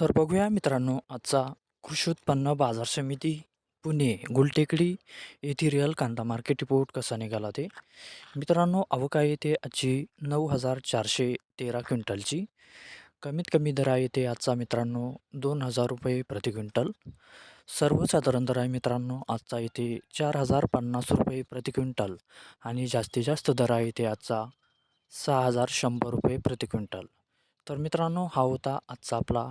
तर बघूया मित्रांनो आजचा कृषी उत्पन्न बाजार समिती पुणे गुलटेकडी येथे रिअल कांदा मार्केट रिपोर्ट कसा निघाला ते. मित्रांनो अवका येथे आजची नऊ हजार चारशे तेरा क्विंटलची. कमीत कमी दर आहे ते आजचा मित्रांनो दोन हजार रुपये प्रति क्विंटल. सर्वसाधारण दर आहे मित्रांनो आजचा येथे चार हजार पन्नास रुपये प्रति क्विंटल आणि जास्तीत जास्त दर आहे ते आजचा सहा हजार शंभर रुपये प्रति क्विंटल. तर मित्रांनो हा होता आजचा आपला